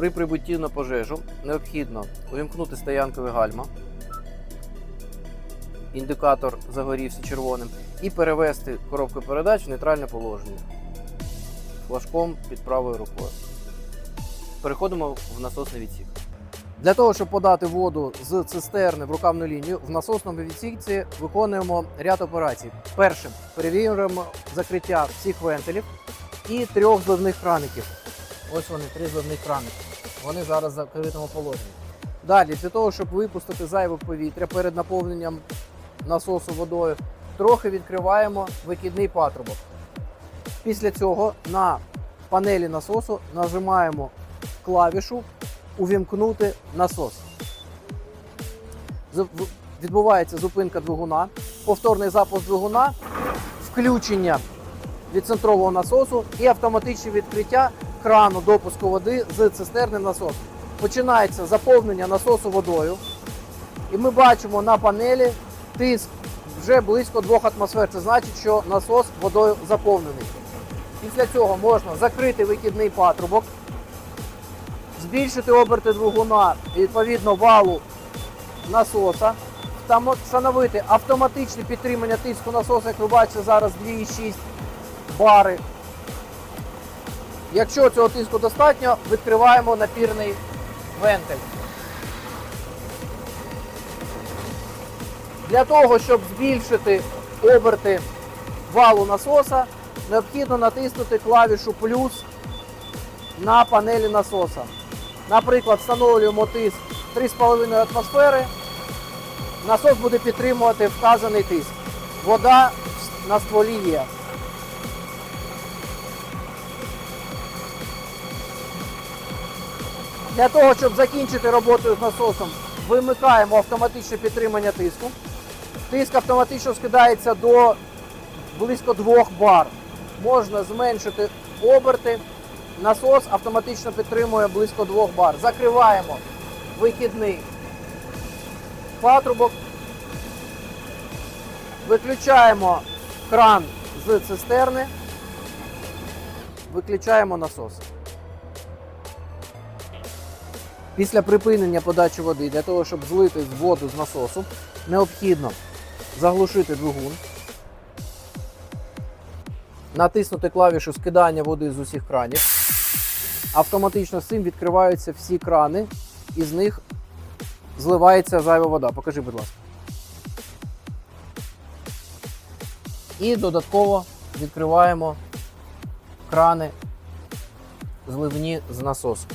При прибутті на пожежу необхідно увімкнути стоянкове гальма. Індикатор загорівся червоним, і перевести коробку передач в нейтральне положення флажком під правою рукою. Переходимо в насосний відсік. Для того, щоб подати воду з цистерни в рукавну лінію, в насосному відсікці виконуємо ряд операцій. Першим перевірюємо закриття всіх вентилів і трьох зливних краників. Ось вони, три зливних краники. Вони зараз в закритому положенні. Далі, для того, щоб випустити зайве повітря перед наповненням насосу водою, трохи відкриваємо викидний патрубок. Після цього на панелі насосу нажимаємо клавішу Увімкнути насос. Відбувається зупинка двигуна, повторний запуск двигуна, включення відцентрового насосу і автоматичне відкриття крану допуску води з цистерни в насос. Починається заповнення насосу водою. І ми бачимо на панелі тиск вже близько 2 атмосфер. Це значить, що насос водою заповнений. Після цього можна закрити викидний патрубок, збільшити оберти двигуна і відповідно валу насоса, встановити автоматичне підтримання тиску насоса, як ви бачите, зараз 2,6 бари. Якщо цього тиску достатньо, відкриваємо напірний вентиль. Для того, щоб збільшити оберти валу насоса, необхідно натиснути клавішу плюс на панелі насоса. Наприклад, встановлюємо тиск 3,5 атмосфери. Насос буде підтримувати вказаний тиск. Вода на стволі є. Для того, щоб закінчити роботу з насосом, вимикаємо автоматичне підтримання тиску. Тиск автоматично скидається до близько 2 бар. Можна зменшити оберти. Насос автоматично підтримує близько 2 бар. Закриваємо викидний патрубок. Виключаємо кран з цистерни. Виключаємо насос. Після припинення подачі води для того, щоб злити воду з насосу, необхідно заглушити двигун, натиснути клавішу скидання води з усіх кранів. Автоматично з цим відкриваються всі крани, і з них зливається зайва вода. Покажи, будь ласка. І додатково відкриваємо крани зливні з насосу.